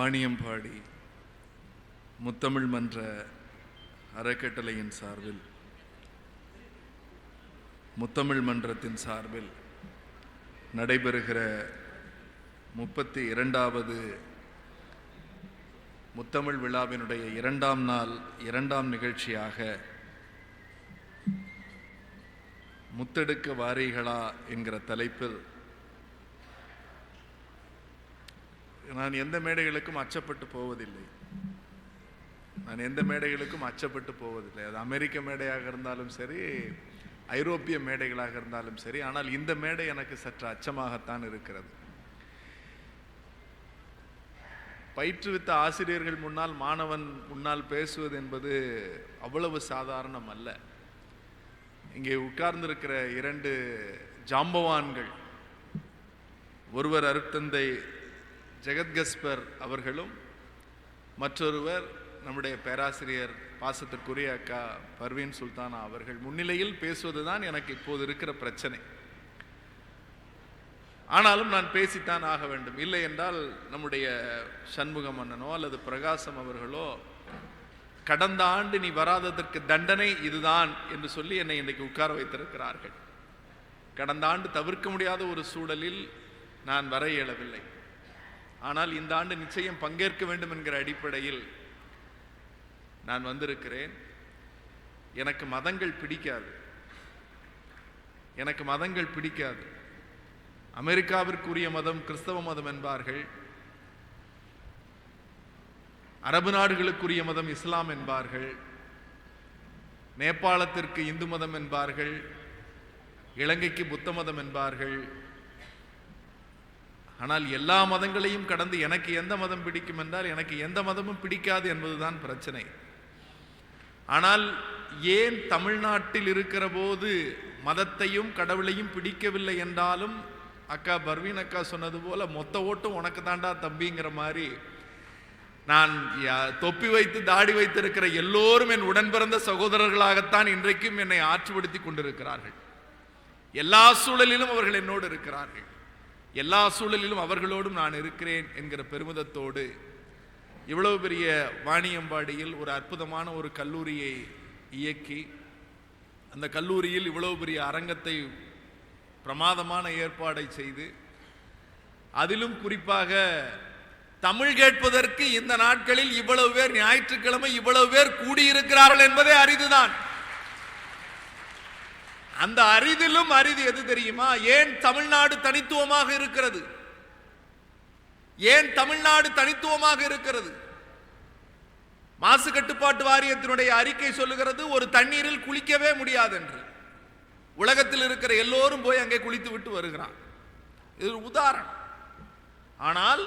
வாணியம்பாடி முத்தமிழ் மன்ற அறக்கட்டளையின் சார்பில் முத்தமிழ் மன்றத்தின் சார்பில் நடைபெறுகிற முப்பத்தி இரண்டாவது முத்தமிழ் விழாவினுடைய இரண்டாம் நாள் இரண்டாம் நிகழ்ச்சியாக முத்தெடுக்க வாரீகளா என்கிற தலைப்பில் நான் எந்த மேடைகளுக்கும் அச்சப்பட்டு போவதில்லை. நான் எந்த மேடைகளுக்கும் அச்சப்பட்டு போவதில்லை. அது அமெரிக்க மேடையாக இருந்தாலும் சரி ஐரோப்பிய மேடைகளாக இருந்தாலும் சரி ஆனால் இந்த மேடை எனக்கு சற்று அச்சமாகத்தான் இருக்கிறது. பயிற்றுவித்த ஆசிரியர்கள் முன்னால் மாணவன் முன்னால் பேசுவது என்பது அவ்வளவு சாதாரணம் அல்ல. இங்கே உட்கார்ந்திருக்கிற இரண்டு ஜாம்பவான்கள் ஒருவர் அருட்தந்தை ஜெகத்கஸ்பர் அவர்களும் மற்றொருவர் நம்முடைய பேராசிரியர் பாசத்திற்குரிய அக்கா பர்வீன் சுல்தானா அவர்கள் முன்னிலையில் பேசுவதுதான் எனக்கு இப்போது இருக்கிற பிரச்சனை. ஆனாலும் நான் பேசித்தான் ஆக வேண்டும். இல்லை என்றால் நம்முடைய சண்முக மன்னனோ அல்லது பிரகாசம் அவர்களோ கடந்த ஆண்டு நீ வராததற்கு தண்டனை இதுதான் என்று சொல்லி என்னை இன்றைக்கு உட்கார வைத்திருக்கிறார்கள். கடந்த ஆண்டு தவிர்க்க முடியாத ஒரு சூழலில் நான் வர இயலவில்லை ஆனால் இந்த ஆண்டு நிச்சயம் பங்கேற்க வேண்டும் என்கிற அடிப்படையில் நான் வந்திருக்கிறேன். எனக்கு மதங்கள் பிடிக்காது. எனக்கு மதங்கள் பிடிக்காது. அமெரிக்காவிற்குரிய மதம் கிறிஸ்தவ மதம் என்பார்கள். அரபு நாடுகளுக்குரிய மதம் இஸ்லாம் என்பார்கள். நேபாளத்திற்கு இந்து மதம் என்பார்கள். இலங்கைக்கு புத்த மதம் என்பார்கள். ஆனால் எல்லா மதங்களையும் கடந்து எனக்கு எந்த மதம் பிடிக்கும் என்றால் எனக்கு எந்த மதமும் பிடிக்காது என்பதுதான் பிரச்சனை. ஆனால் ஏன் தமிழ்நாட்டில் இருக்கிற போது மதத்தையும் கடவுளையும் பிடிக்கவில்லை என்றாலும் அக்கா பர்வீன் அக்கா சொன்னது போல மொத்த ஓட்டும் உனக்கு தாண்டா தம்பிங்கிற மாதிரி நான் யா- தொப்பி வைத்து தாடி வைத்திருக்கிற எல்லோரும் என் உடன் பிறந்த சகோதரர்களாகத்தான் இன்றைக்கும் என்னை ஆற்றுப்படுத்தி கொண்டிருக்கிறார்கள். எல்லா சூழலிலும் அவர்கள் என்னோடு இருக்கிறார்கள். எல்லா சூழலிலும் அவர்களோடும் நான் இருக்கிறேன் என்கிற பெருமிதத்தோடு இவ்வளவு பெரிய வாணியம்பாடியில் ஒரு அற்புதமான ஒரு கல்லூரியை இயக்கி அந்த கல்லூரியில் இவ்வளவு பெரிய அரங்கத்தை பிரமாதமான ஏற்பாடை செய்து அதிலும் குறிப்பாக தமிழ் கேட்பதற்கு இந்த நாட்களில் இவ்வளவு பேர் ஞாயிற்றுக்கிழமை இவ்வளவு பேர் கூடியிருக்கிறார்கள் என்பதே அரிதுதான். அந்த அரிதிலும் அரிது எது தெரியுமா? ஏன் தமிழ்நாடு தனித்துவமாக இருக்கிறது? ஏன் தமிழ்நாடு தனித்துவமாக இருக்கிறது? மாசு கட்டுப்பாட்டு வாரியத்தினுடைய அறிக்கை சொல்லுகிறது ஒரு தண்ணீரில் குளிக்கவே முடியாது என்று உலகத்தில் இருக்கிற எல்லோரும் போய் அங்கே குளித்து விட்டு வருகிறான். இது உதாரணம். ஆனால்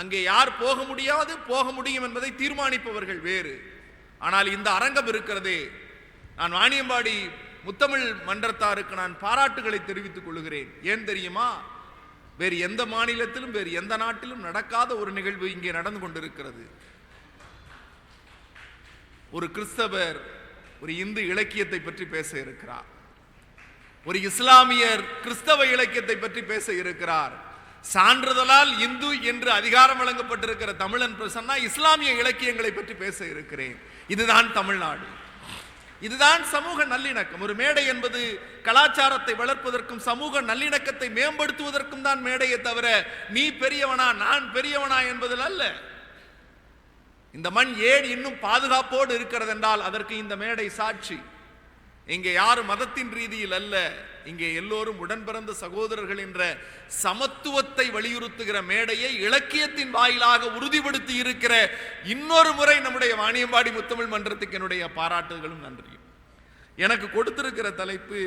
அங்கே யார் போக முடியாது போக முடியும் என்பதை தீர்மானிப்பவர்கள் வேறு. ஆனால் இந்த அரங்கம் இருக்கிறதே நான் வாணியம்பாடி முத்தமிழ் மன்றத்தாருக்கு நான் பாராட்டுகளை தெரிவித்துக் கொள்கிறேன். ஏன் தெரியுமா? வேறு எந்த மாநிலத்திலும் வேறு எந்த நாட்டிலும் நடக்காத ஒரு நிகழ்வு இங்கே நடந்து கொண்டிருக்கிறது. ஒரு கிறிஸ்தவர் ஒரு இந்து இலக்கியத்தை பற்றி பேச இருக்கிறார். ஒரு இஸ்லாமியர் கிறிஸ்தவ இலக்கியத்தை பற்றி பேச இருக்கிறார். சான்றிதழால் இந்து என்று அதிகாரம் வழங்கப்பட்டிருக்கிற தமிழன் பிரசன்னா இஸ்லாமிய இலக்கியங்களை பற்றி பேச இருக்கிறேன். இதுதான் தமிழ்நாடு. இதுதான் சமூக நல்லிணக்கம். ஒரு மேடை என்பது கலாச்சாரத்தை வளர்ப்பதற்கும் சமூக நல்லிணக்கத்தை மேம்படுத்துவதற்கும் தான் மேடையை தவிர நீ பெரியவனா நான் பெரியவனா என்பதில் அல்ல. இந்த மண் ஏன் இன்னும் பாதுகாப்போடு இருக்கிறது என்றால் அதற்கு இந்த மேடை சாட்சி. இங்கே யாரும் மதத்தின் ரீதியில் அல்ல இங்கே எல்லோரும் உடன்பிறந்த சகோதரர்கள் என்ற சமத்துவத்தை வலியுறுத்துகிற மேடையை இலக்கியத்தின் வாயிலாக உறுதிப்படுத்தி இருக்கிற இன்னொரு முறை நம்முடைய வாணியம்பாடி முத்தமிழ் மன்றத்துக்கு என்னுடைய பாராட்டுகளும் நன்றியும். எனக்கு கொடுத்திருக்கிற தலைப்பு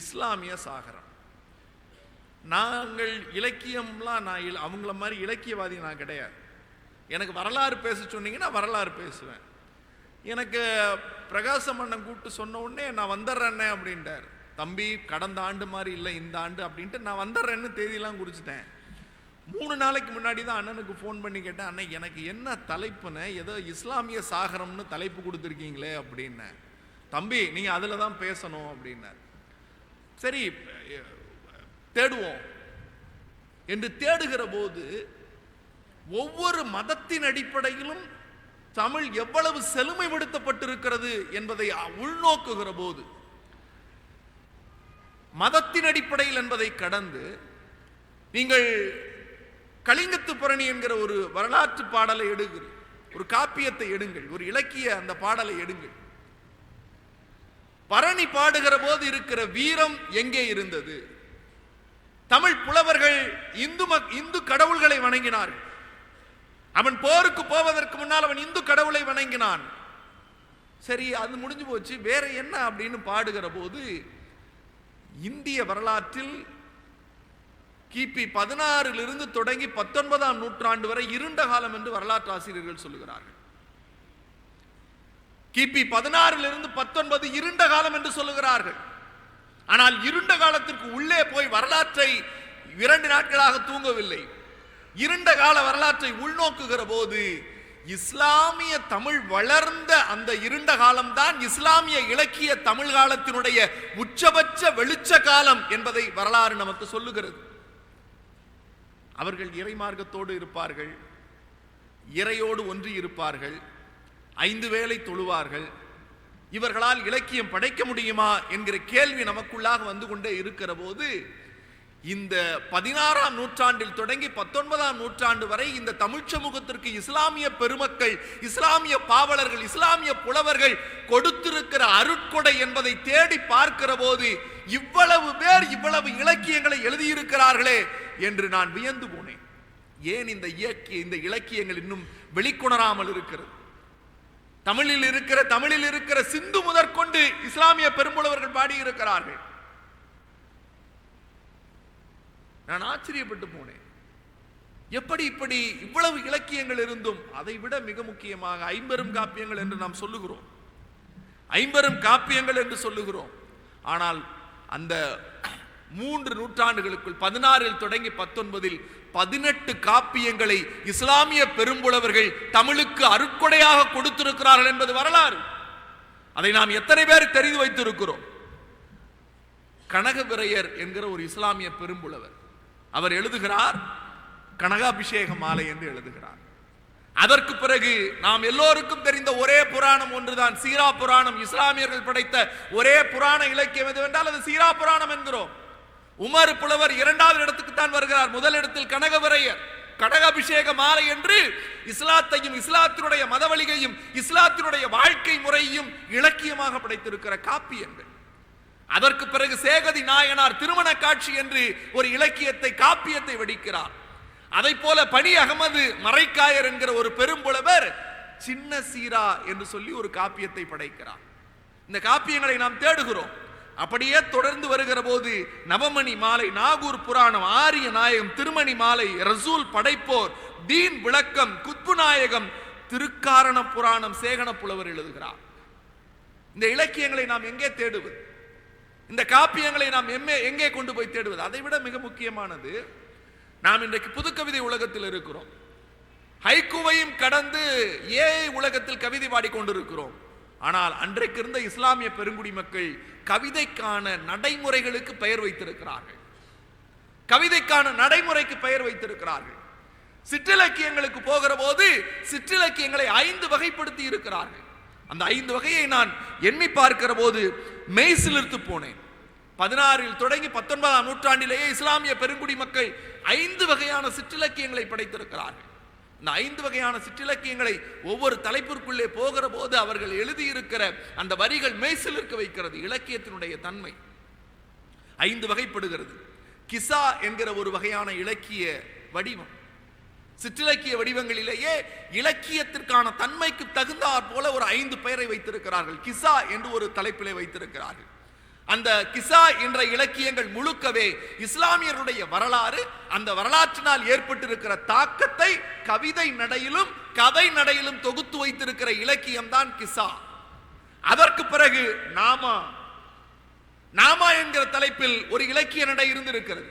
இஸ்லாமிய சாகரம். நாங்கள் இலக்கியம்லாம் நான் அவங்கள மாதிரி இலக்கியவாதி நான் கிடையாது. எனக்கு வரலாறு பேச சொன்னீங்கன்னா வரலாறு பேசுவேன். எனக்கு பிரகாச அண்ணன் கூப்பிட்டு சொன்ன உடனே நான் வந்துடுறேன்னே அப்படின்ட்டார். தம்பி கடந்த ஆண்டு மாதிரி இல்லை இந்த ஆண்டு அப்படின்ட்டு நான் வந்துடுறேன்னு தேதியெல்லாம் குறிச்சிட்டேன். மூணு நாளைக்கு முன்னாடி தான் அண்ணனுக்கு ஃபோன் பண்ணி கேட்டேன் அண்ணன் எனக்கு என்ன தலைப்புன்னு? ஏதோ இஸ்லாமிய சாகரம்னு தலைப்பு கொடுத்துருக்கீங்களே அப்படின்னேன். தம்பி நீங்கள் அதில் தான் பேசணும் அப்படின்னார். சரி தேடுவோம். என்று தேடுகிற போது ஒவ்வொரு மதத்தின் அடிப்படையிலும் தமிழ் எவ்வளவு செழுமைப்படுத்தப்பட்டிருக்கிறது என்பதை உள்நோக்குகிற போது மதத்தின் அடிப்படையில் என்பதை கடந்து நீங்கள் கலிங்கத்து புரணி என்கிற ஒரு வரலாற்று பாடலை எடுங்கள். ஒரு காப்பியத்தை எடுங்கள். ஒரு இலக்கிய அந்த பாடலை எடுங்கள். பரணி பாடுகிற போது இருக்கிற வீரம் எங்கே இருந்தது? தமிழ் புலவர்கள் இந்து மக்- இந்து கடவுள்களை வணங்கினார்கள். அவன் போருக்கு போவதற்கு முன்னால் அவன் இந்து கடவுளை வணங்கினான். சரி அது முடிஞ்சு போச்சு. வேற என்ன அப்படின்னு பாடுகிற போது இந்திய வரலாற்றில் கிபி பதினாறிலிருந்து தொடங்கி பத்தொன்பதாம் நூற்றாண்டு வரை இருண்ட காலம் என்று வரலாற்று ஆசிரியர்கள் சொல்லுகிறார்கள். கிபி பதினாறிலிருந்து பத்தொன்பது இருண்ட காலம் என்று சொல்லுகிறார்கள். ஆனால் இருண்ட காலத்திற்கு உள்ளே போய் வரலாற்றை இரண்டு நாட்களாக தூங்கவில்லை. இருண்ட கால வரலாற்றை உள்நோக்குகிற போது இஸ்லாமிய தமிழ் வளர்ந்த அந்த இருண்ட காலம்தான் இஸ்லாமிய இலக்கிய தமிழ் காலத்தினுடைய உச்சபட்ச வெளிச்ச காலம் என்பதை வரலாறு நமக்கு சொல்லுகிறது. அவர்கள் இறை மார்க்கத்தோடு இருப்பார்கள் இறையோடு ஒன்றி இருப்பார்கள் ஐந்து வேளை தொழுவார்கள். இவர்களால் இலக்கியம் படைக்க முடியுமா என்கிற கேள்வி நமக்குள்ளாக வந்து கொண்டே இருக்கிற போது இந்த பதினாறாம் நூற்றாண்டில் தொடங்கி பத்தொன்பதாம் நூற்றாண்டு வரை இந்த தமிழ் சமூகத்திற்கு இஸ்லாமிய பெருமக்கள் இஸ்லாமிய பாவலர்கள் இஸ்லாமிய புலவர்கள் கொடுத்திருக்கிற அருட்கொடை என்பதை தேடி பார்க்கிற போது இவ்வளவு பேர் இவ்வளவு இலக்கியங்களை எழுதியிருக்கிறார்களே என்று நான் வியந்து போனேன். ஏன் இந்த இயக்கிய இந்த இலக்கியங்கள் இன்னும் வெளிக்கொணராமல் இருக்கிறது? தமிழில் இருக்கிற தமிழில் இருக்கிற சிந்து முதற்கொண்டு இஸ்லாமிய பெரும்புலவர்கள் பாடியிருக்கிறார்கள். நான் ஆச்சரியப்பட்டு போனேன். எப்படி இப்படி இவ்வளவு இலக்கியங்கள் இருந்தும் அதை விட மிக முக்கியமாக ஐம்பெரும் காப்பியங்கள் என்று நாம் சொல்லுகிறோம். ஐம்பெரும் காப்பியங்கள் என்று சொல்லுகிறோம். ஆனால் அந்த மூன்று நூற்றாண்டுகளுக்குள் பதினாறில் தொடங்கி பத்தொன்பதில் பதினெட்டு காப்பியங்களை இஸ்லாமிய பெரும்புலவர்கள் தமிழுக்கு அருட்கொடையாக கொடுத்திருக்கிறார்கள் என்பது வரலாறு. அதை நாம் எத்தனை பேர் தெரிந்து வைத்திருக்கிறோம்? கனகவிரையர் என்கிற ஒரு இஸ்லாமிய பெரும்புலவர். அவர் எழுதுகிறார் கனகாபிஷேக மாலை என்று எழுதுகிறார். அதற்கு பிறகு நாம் எல்லோருக்கும் தெரிந்த ஒரே புராணம் ஒன்றுதான் சீரா புராணம். இஸ்லாமியர்கள் படைத்த ஒரே புராண இலக்கியம் எதுவென்றால் அது சீரா புராணம் என்கிறோம். உமர் புலவர் இரண்டாவது இடத்துக்கு தான் வருகிறார். முதல் இடத்தில் கனகவரையர் கடகாபிஷேக மாலை என்று இஸ்லாத்தையும் இஸ்லாத்தினுடைய மதவழிகையும் இஸ்லாத்தினுடைய வாழ்க்கை முறையும் இலக்கியமாக படைத்திருக்கிற காப்பியங்கள். அதற்கு பிறகு சேகதி நாயனார் திருமண காட்சி என்று ஒரு இலக்கியத்தை காப்பியத்தை வெடிக்கிறார். அதை போல பனி அகமது மறைக்காயர் என்கிற ஒரு பெரும்புலவர் சின்ன சீரா என்று சொல்லி ஒரு காப்பியத்தை படைக்கிறார். இந்த காப்பியங்களை நாம் தேடுகிறோம். அப்படியே தொடர்ந்து வருகிற போது நவமணி மாலை நாகூர் புராணம் ஆரிய நாயகம் திருமணி மாலை ரசூல் படைப்போர் தீன் விளக்கம் குத்பு நாயகம் திருக்காரண புராணம் சேகன புலவர் எழுதுகிறார். இந்த இலக்கியங்களை நாம் எங்கே தேடுவது? இந்த காப்பியங்களை நாம் எம்மே எங்கே கொண்டு போய் தேடுவது? அதை விட மிக முக்கியமானது நாம் இன்றைக்கு புதுக்கவிதை உலகத்தில் இருக்கிறோம். ஹைக்குவையும் கடந்து ஏஐ உலகத்தில் கவிதை பாடிக்கொண்டிருக்கிறோம். ஆனால் அன்றைக்கு இருந்த இஸ்லாமிய பெருங்குடி மக்கள் கவிதைக்கான நடைமுறைகளுக்கு பெயர் வைத்திருக்கிறார்கள். கவிதைக்கான நடைமுறைக்கு பெயர் வைத்திருக்கிறார்கள். சிற்றிலக்கியங்களுக்கு போகிற போது சிற்றிலக்கியங்களை ஐந்து வகைப்படுத்தி இருக்கிறார்கள். அந்த ஐந்து வகையை நான் எண்ணி பார்க்கிற போது மெய்சிலிர்த்து போனேன். பதினாறில் தொடங்கி பத்தொன்பதாம் நூற்றாண்டிலேயே இஸ்லாமிய பெருங்குடி மக்கள் ஐந்து வகையான சிற்றிலக்கியங்களை படைத்திருக்கிறார்கள். இந்த ஐந்து வகையான சிற்றிலக்கியங்களை ஒவ்வொரு தலைப்பிற்குள்ளே போகிற போது அவர்கள் எழுதியிருக்கிற அந்த வரிகள் மெய்சிலிருக்க வைக்கிறது இலக்கியத்தினுடைய தன்மை. ஐந்து வகைப்படுகிறது. கிசா என்கிற ஒரு வகையான இலக்கிய வடிவம். சிற்றிலக்கிய வடிவங்களிலேயே இலக்கியத்திற்கான தன்மைக்கு தகுந்தாற் போல ஒரு ஐந்து பெயரை வைத்திருக்கிறார்கள். கிசா என்று ஒரு தலைப்பிலே வைத்திருக்கிறார்கள். அந்த கிசா என்ற இலக்கியங்கள் முழுக்கவே இஸ்லாமியருடைய வரலாறு அந்த வரலாற்றினால் ஏற்பட்டிருக்கிற தாக்கத்தை கவிதை நடையிலும் கதை நடையிலும் தொகுத்து வைத்திருக்கிற இலக்கியம் தான் கிசா. அதற்கு பிறகு நாமா நாமா என்கிற தலைப்பில் ஒரு இலக்கிய நடை இருந்திருக்கிறது.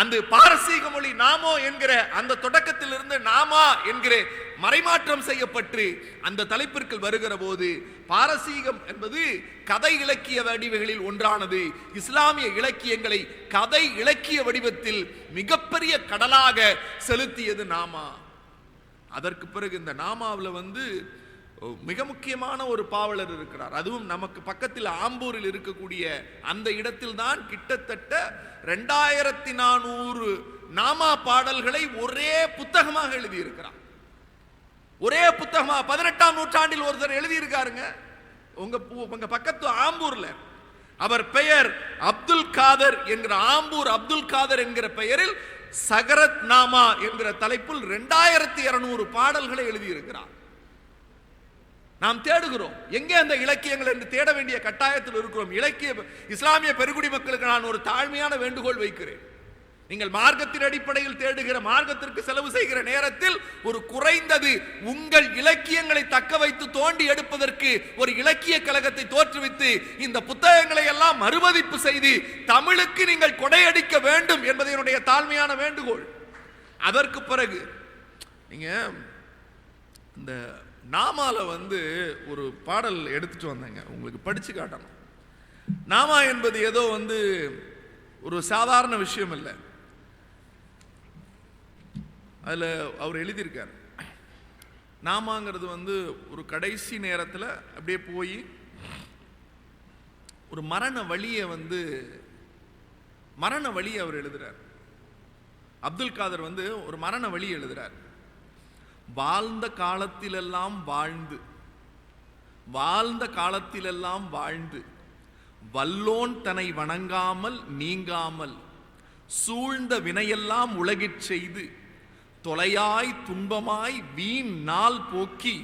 அந்த பாரசீக மொழி நாமோ என்கிற அந்த தொடக்கத்திலிருந்து நாமா என்கிற மறைமாற்றம் செய்யப்பட்டு அந்த தலைப்பிற்குள் வருகிற போது பாரசீகம் என்பது கதை இலக்கிய வடிவங்களில் ஒன்றானது. இஸ்லாமிய இலக்கியங்களை கதை இலக்கிய வடிவத்தில் மிகப்பெரிய கடலாக செலுத்தியது நாமா. அதற்கு பிறகு இந்த நாமாவில் வந்து மிக முக்கியமான ஒரு பாவலர் இருக்கிறார். அதுவும் நமக்கு பக்கத்தில் ஆம்பூரில் இருக்கக்கூடிய அந்த இடத்தில் தான் கிட்டத்தட்ட ரெண்டாயிரத்தி நானூறு நாமா பாடல்களை ஒரே புத்தகமாக எழுதியிருக்கிறார். ஒரே புத்தகமா பதினெட்டாம் நூற்றாண்டில் ஒருத்தர் எழுதியிருக்காருங்க. உங்க பூ- உங்க பக்கத்து ஆம்பூர்ல. அவர் பெயர் அப்துல் காதர் என்கிற ஆம்பூர் அப்துல் காதர் என்கிற பெயரில் சகரத் நாமா என்கிற தலைப்பில் ரெண்டாயிரத்தி இருநூறு பாடல்களை எழுதியிருக்கிறார். நாம் தேடுகிறோம். எங்கே அந்த இலக்கியங்கள் என்று தேட வேண்டிய கட்டாயத்தில் இருக்கிறோம். இலக்கிய இஸ்லாமிய பெருகுடி மக்களுக்கு நான் ஒரு தாழ்மையான வேண்டுகோள் வைக்கிறேன். நீங்கள் மார்க்கத்தின் அடிப்படையில் தேடுகிற மார்க்கத்திற்கு செலவு செய்கிற நேரத்தில் ஒரு குறைந்தது உங்கள் இலக்கியங்களை தக்க வைத்து தோண்டி எடுப்பதற்கு ஒரு இலக்கிய கழகத்தை தோற்றுவித்து இந்த புத்தகங்களை எல்லாம் மறுமதிப்பு செய்து தமிழுக்கு நீங்கள் கொடையடிக்க வேண்டும் என்பது என்னுடைய தாழ்மையான வேண்டுகோள். அதற்கு பிறகு நீங்க இந்த நாமால வந்து ஒரு பாடல் எடுத்துட்டு வந்தேங்க. உங்களுக்கு படிச்சு காட்டணும். நாமா என்பது ஏதோ வந்து ஒரு சாதாரண விஷயம் இல்லை. அதில் அவர் எழுதியிருக்கார். நாமாங்கிறது வந்து ஒரு கடைசி நேரத்தில் அப்படியே போய் ஒரு மரண வழியை வந்து மரண வழியை அவர் எழுதுகிறார் அப்துல் காதர் வந்து ஒரு மரண வழி எழுதுகிறார் வாழ்ந்த காலத்திலெல்லாம் வாழ்ந்து வாழ்ந்த காலத்திலெல்லாம் வாழ்ந்து வல்லோன் தன்னை வணங்காமல் நீங்காமல் சூழ்ந்த வினையெல்லாம் உலகிற் செய்து தொலையாய் துன்பமாய் வீண் நாள் போக்கி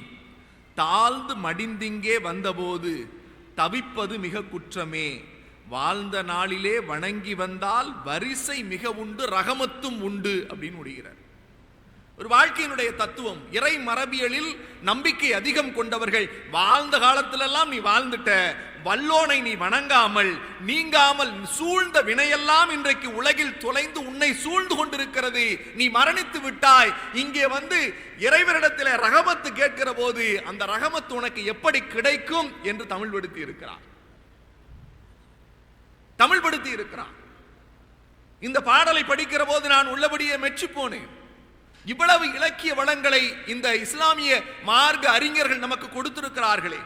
தாழ்ந்து மடிந்திங்கே வந்தபோது தவிப்பது மிக குற்றமே. வாழ்ந்த நாளிலே வணங்கி வந்தால் வரிசை மிக உண்டு ரகமத்தும் உண்டு அப்படின்னு முடிகிறார். ஒரு வாழ்க்கையினுடைய தத்துவம். இறை மரபியலில் நம்பிக்கை அதிகம் கொண்டவர்கள் வாழ்ந்த காலத்திலெல்லாம் நீ வாழ்ந்துட்ட வல்லோனை நீ வணங்காமல் நீங்காமல் சூழ்ந்த வினையெல்லாம் இன்றைக்கு உலகில் தொலைந்து உன்னை சூழ்ந்து கொண்டிருக்கிறது. நீ மரணித்து விட்டாய். இங்கே வந்து இறைவனிடத்தில் ரகமத்து கேட்கிற போது அந்த ரகமத்து உனக்கு எப்படி கிடைக்கும் என்று தமிழ் படுத்தி இருக்கிறார். தமிழ் படுத்தி இருக்கிறான் இந்த பாடலை படிக்கிற போது நான் உள்ளபடியே மெச்சு போனேன். இவ்வளவு இலக்கிய வளங்களை இந்த இஸ்லாமிய மார்க்க அறிஞர்கள் நமக்கு கொடுத்திருக்கிறார்களே.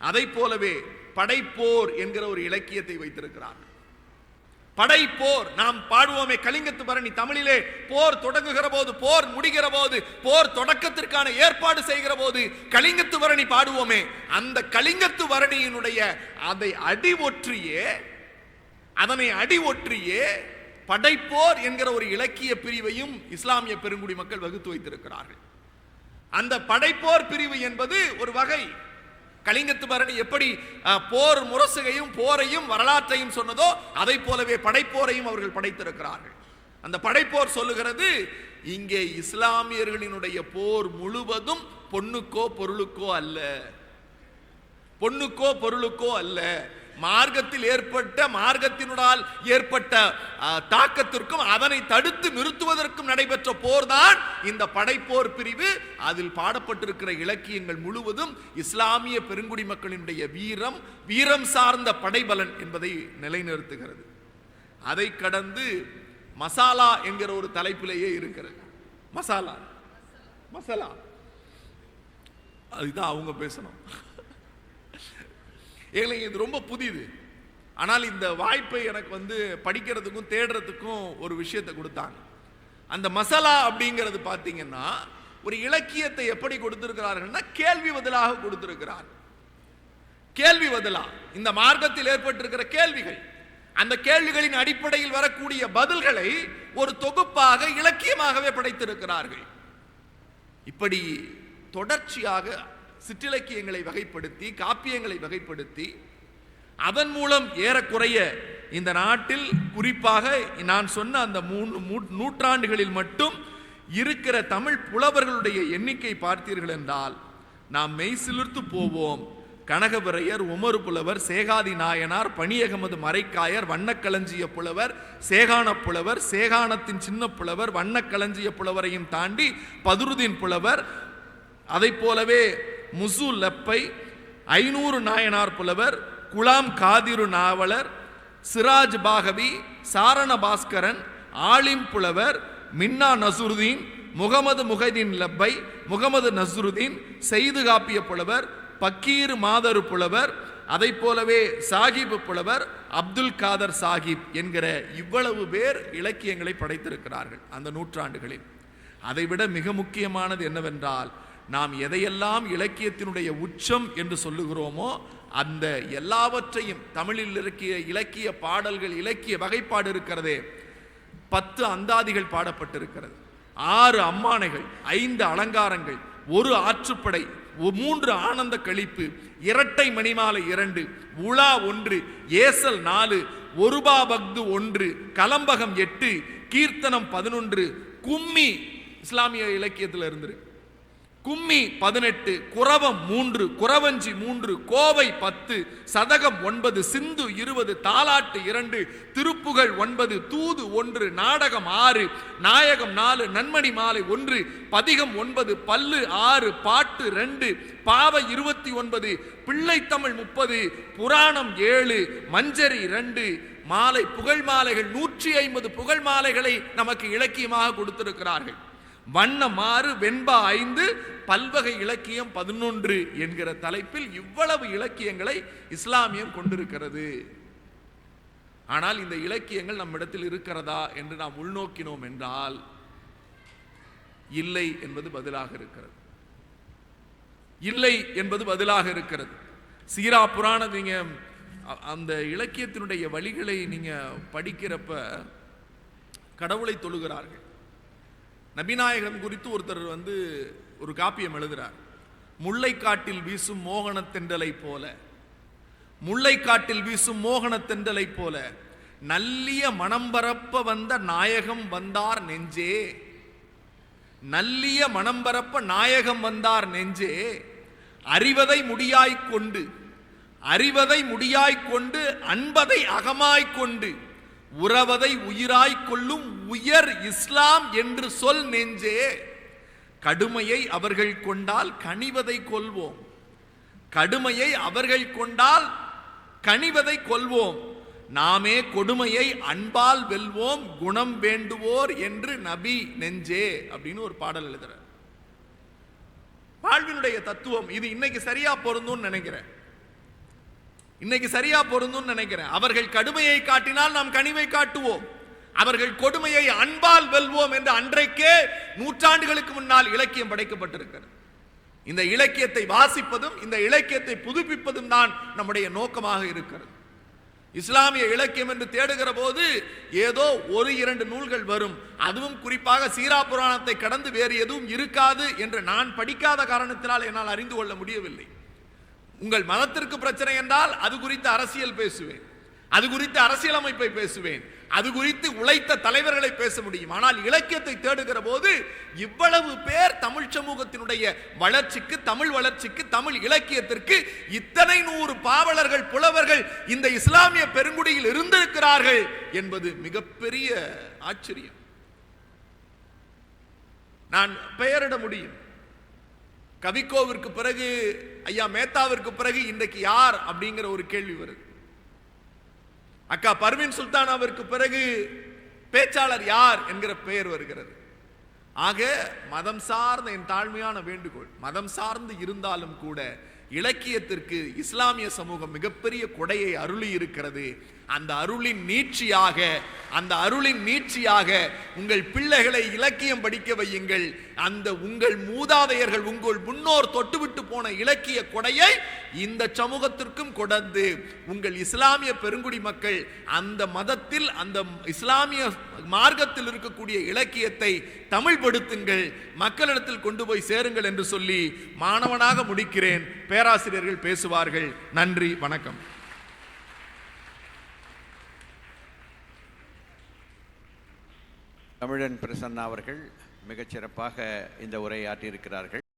அதை போலவே படைப்போர் என்கிற ஒரு இலக்கியத்தை வைத்திருக்கிறார் படைப்போர் நாம் பாடுவோமே கலிங்கத்து பரணி தமிழிலே போர் தொடங்குகிற போது போர் முடிகிற போது போர் தொடக்கத்திற்கான ஏற்பாடு செய்கிற போது கலிங்கத்து பரணி பாடுவோமே அந்த கலிங்கத்து வரணியினுடைய அதை அடி ஒற்றியே அதனை அடி ஒற்றியே படைப்போர் என்கிற ஒரு இலக்கிய பிரிவையும் இஸ்லாமிய பெருங்குடி மக்கள் வகுத்து வைத்திருக்கிறார்கள். அந்த படைப்போர் பிரிவு என்பது ஒரு வகை. கலிங்கத்து பரணி எப்படி அஹ், போர் முரசுகையும் போரையும் வரலாற்றையும் சொன்னதோ அதை போலவே படைப்போரையும் அவர்கள் படைத்திருக்கிறார்கள். அந்த படைப்போர் சொல்லுகிறது இங்கே இஸ்லாமியர்களினுடைய போர் முழுவதும் பொண்ணுக்கோ பொருளுக்கோ அல்ல. பொண்ணுக்கோ பொருளுக்கோ அல்ல. மார்க்கத்தில் ஏற்பட்ட மார்க்கத்தினுடால் ஏற்பட்ட தாக்கத்திற்கும் அதனை தடுத்து நிறுத்துவதற்கும் நடைபெற்ற போர்தான் இந்த படைப்போர் பிரிவு. அதில் பாடப்பட்டிருக்கிற இலக்கியங்கள் முழுவதும் இஸ்லாமிய பெருங்குடி மக்களினுடைய வீரம் வீரம் சார்ந்த படைபலன் என்பதை நிலைநிறுத்துகிறது. அதை கடந்து மசாலா என்கிற ஒரு தலைப்பிலேயே இருக்கிறது. மசாலா. மசாலா. அதுதான் அவங்க பேசணும். எங்களுக்கு இது ரொம்ப புதிது. ஆனால் இந்த வாய்ப்பை எனக்கு வந்து படிக்கிறதுக்கும் தேடுறதுக்கும் ஒரு விஷயத்தை கொடுத்தாங்க அந்த மசாலா அப்படிங்கிறது பார்த்தீங்கன்னா ஒரு இலக்கியத்தை எப்படி கொடுத்திருக்கிறார்கள்னா கேள்வி பதிலாக கொடுத்திருக்கிறார். கேள்வி பதிலா. இந்த மார்க்கத்தில் ஏற்பட்டிருக்கிற கேள்விகள். அந்த கேள்விகளின் அடிப்படையில் வரக்கூடிய பதில்களை ஒரு தொகுப்பாக இலக்கியமாகவே படைத்திருக்கிறார்கள். இப்படி தொடர்ச்சியாக சிற்றிலக்கியங்களை வகைப்படுத்தி காப்பியங்களை வகைப்படுத்தி அதன் மூலம் ஏறக்குறைய இந்த நாட்டில் குறிப்பாக நான் சொன்ன அந்த மூணு நூற்றாண்டுகளில் மட்டும் இருக்கிற தமிழ் புலவர்களுடைய எண்ணிக்கை பார்த்தீர்கள் என்றால் நாம் மெய்சிலிர்த்து போவோம். கனகபிரையர் உமர் புலவர் சேகாதி நாயனார் பணியகமது மறைக்காயர் வண்ணக்களஞ்சிய புலவர் சேகான புலவர் சேகானத்தின் சின்ன புலவர் வண்ணக்களஞ்சிய புலவரையும் தாண்டி பதுருதீன் புலவர் அதைப் போலவே முசு லப்பை ஐநூறு நாயனார் புலவர் குலாம் காதிரு நாவலர் சிராஜ் பாகவி சாரண பாஸ்கரன் ஆலிம் புலவர் மின்னா நசுருதீன் முகமது முஹதீன் லப்பை முகமது நஸ்ருதீன் செய்து காப்பிய புலவர் பக்கீர் மாதரு புலவர் அதைப் போலவே சாகிப் புலவர் அப்துல் காதர் சாகிப் என்கிற இவ்வளவு பேர் இலக்கியங்களை படைத்திருக்கிறார்கள் அந்த நூற்றாண்டுகளில். அதைவிட மிக முக்கியமானது என்னவென்றால் நாம் எதையெல்லாம் இலக்கியத்தினுடைய உச்சம் என்று சொல்லுகிறோமோ அந்த எல்லாவற்றையும் தமிழில் இருக்கிய இலக்கிய பாடல்கள் இலக்கிய வகைப்பாடு இருக்கிறதே பத்து அந்தாதிகள் பாடப்பட்டிருக்கிறது. ஆறு அம்மானைகள் ஐந்து அலங்காரங்கள் ஒரு ஆற்றுப்படை மூன்று ஆனந்த கழிப்பு இரட்டை மணிமாலை இரண்டு உலா ஒன்று ஏசல் நாலு ஒருபா பக்து ஒன்று கலம்பகம் எட்டு கீர்த்தனம் பதினொன்று கும்மி இஸ்லாமிய இலக்கியத்தில் இருந்திருக்கு கும்மி பதினெட்டு குரவம் மூன்று குரவஞ்சி மூன்று கோவை பத்து சதகம் ஒன்பது சிந்து இருபது தாலாட்டு இரண்டு திருப்புகழ் ஒன்பது தூது ஒன்று நாடகம் ஆறு நாயகம் நாலு நன்மணி மாலை ஒன்று பதிகம் ஒன்பது பல்லு ஆறு பாட்டு ரெண்டு பாவை இருபத்தி ஒன்பது பிள்ளைத்தமிழ் முப்பது புராணம் ஏழு மஞ்சரி ரெண்டு மாலை புகழ் மாலைகள் நூற்றி ஐம்பது புகழ் மாலைகளை நமக்கு இலக்கியமாக கொடுத்திருக்கிறார்கள். வண்ணமாறு வெண்பா ஐந்து பல்வகை இலக்கியம் பதினொன்று என்கிற தலைப்பில் இவ்வளவு இலக்கியங்களை இஸ்லாமியம் கொண்டிருக்கிறது. ஆனால் இந்த இலக்கியங்கள் நம்மிடத்தில் இருக்கிறதா என்று நாம் உள்நோக்கினோம் என்றால் இல்லை என்பது பதிலாக இருக்கிறது. இல்லை என்பது பதிலாக இருக்கிறது. சீரா புராண நீங்க அந்த இலக்கியத்தினுடைய வழிகளை நீங்க படிக்கிறப்ப கடவுளை தொழுகிறார்கள். நபிநாயகம் குறித்து ஒருத்தர் வந்து ஒரு காப்பியம் எழுதுறார். முல்லைக்காட்டில் வீசும் மோகனத் தெண்டலை போல முல்லைக்காட்டில் வீசும் மோகனத் தெண்டலை போல நல்லிய மனம் பரப்ப வந்த நாயகம் வந்தார் நெஞ்சே. நல்லிய மனம் பரப்ப நாயகம் வந்தார் நெஞ்சே. அறிவதை முடியாய்க் கொண்டு அறிவதை முடியாய்க் கொண்டு அன்பதை அகமாய்க் கொண்டு உறவதை உயிராய்க் கொள்ளும் உயர் இஸ்லாம் என்று சொல் நெஞ்சே. கடுமையை அவர்கள் கொண்டால் கனிவதை கொள்வோம். கடுமையை அவர்கள் கொண்டால் கனிவதை கொள்வோம். நாமே கொடுமையை அன்பால் வெல்வோம். குணம் வேண்டுவோர் என்று நபி நெஞ்சே அப்படின்னு ஒரு பாடல் எழுதுறார். வாழ்வினுடைய தத்துவம் இது இன்னைக்கு சரியா பொருந்தும்னு நினைக்கிறேன். இன்னைக்கு சரியா பொருந்தும்னு நினைக்கிறேன். அவர்கள் கடுமையை காட்டினால் நாம் கனிவை காட்டுவோம். அவர்கள் கொடுமையை அன்பால் வெல்வோம் என்று அன்றைக்கே நூற்றாண்டுகளுக்கு முன்னால் இலக்கியம் படைக்கப்பட்டிருக்கிறது. இந்த இலக்கியத்தை வாசிப்பதும் இந்த இலக்கியத்தை புதுப்பிப்பதும் தான் நம்முடைய நோக்கமாக இருக்கிறது. இஸ்லாமிய இலக்கியம் என்று தேடுகிற போது ஏதோ ஒரு இரண்டு நூல்கள் வரும். அதுவும் குறிப்பாக சீரா புராணத்தை கடந்து வேறு எதுவும் இருக்காது என்று நான் படிக்காத காரணத்தினால் என்னால் அறிந்து கொள்ள முடியவில்லை. உங்கள் மதத்திற்கு பிரச்சனை என்றால் அது குறித்து அரசியல் பேசுவேன். அது குறித்து அரசியலமைப்பை பேசுவேன். அது குறித்து உழைத்த தலைவர்களை பேச முடியும். ஆனால் இலக்கியத்தை தேடுகிற போது இவ்வளவு பேர் தமிழ் சமூகத்தினுடைய வளர்ச்சிக்கு தமிழ் வளர்ச்சிக்கு தமிழ் இலக்கியத்திற்கு இத்தனை நூறு பாவலர்கள் புலவர்கள் இந்த இஸ்லாமிய பெருங்குடியில் இருந்திருக்கிறார்கள் என்பது மிகப்பெரிய ஆச்சரியம். நான் பெயரிட முடியும். கவிக்கோவிற்கு பிறகு ஐயா மேத்தாவிற்கு பிறகு இன்றைக்கு யார் அப்படிங்கிற ஒரு கேள்வி வருது. அக்கா பர்வீன் சுல்தானாவிற்கு பிறகு பேச்சாளர் யார் என்கிற பெயர் வருகிறது. ஆக மதம் சார்ந்த என் தாழ்மையான வேண்டுகோள் மதம் சார்ந்து இருந்தாலும் கூட இலக்கியத்திற்கு இஸ்லாமிய சமூகம் மிகப்பெரிய கொடையை அருளி இருக்கிறது அந்த அருளின் நீட்சியாக அந்த அருளின் நீட்சியாக உங்கள் பிள்ளைகளை இலக்கியம் படிக்க வையுங்கள். அந்த உங்கள் மூதாதையர்கள் உங்கள் முன்னோர் தொட்டுவிட்டு போன இலக்கிய கொடையை இந்த சமூகத்திற்கும் கொடந்து உங்கள் இஸ்லாமிய பெருங்குடி மக்கள் அந்த மதத்தில் அந்த இஸ்லாமிய மார்க்கத்தில் இருக்கக்கூடிய இலக்கியத்தை தமிழ்படுத்துங்கள் மக்களிடத்தில் கொண்டு போய் சேருங்கள் என்று சொல்லி மாணவனாக முடிக்கிறேன். பேராசிரியர்கள் பேசுவார்கள். நன்றி வணக்கம். தமிழன் பிரசன்னா அவர்கள் மிகச் சிறப்பாக இந்த உரையாற்றியிருக்கிறார்கள்.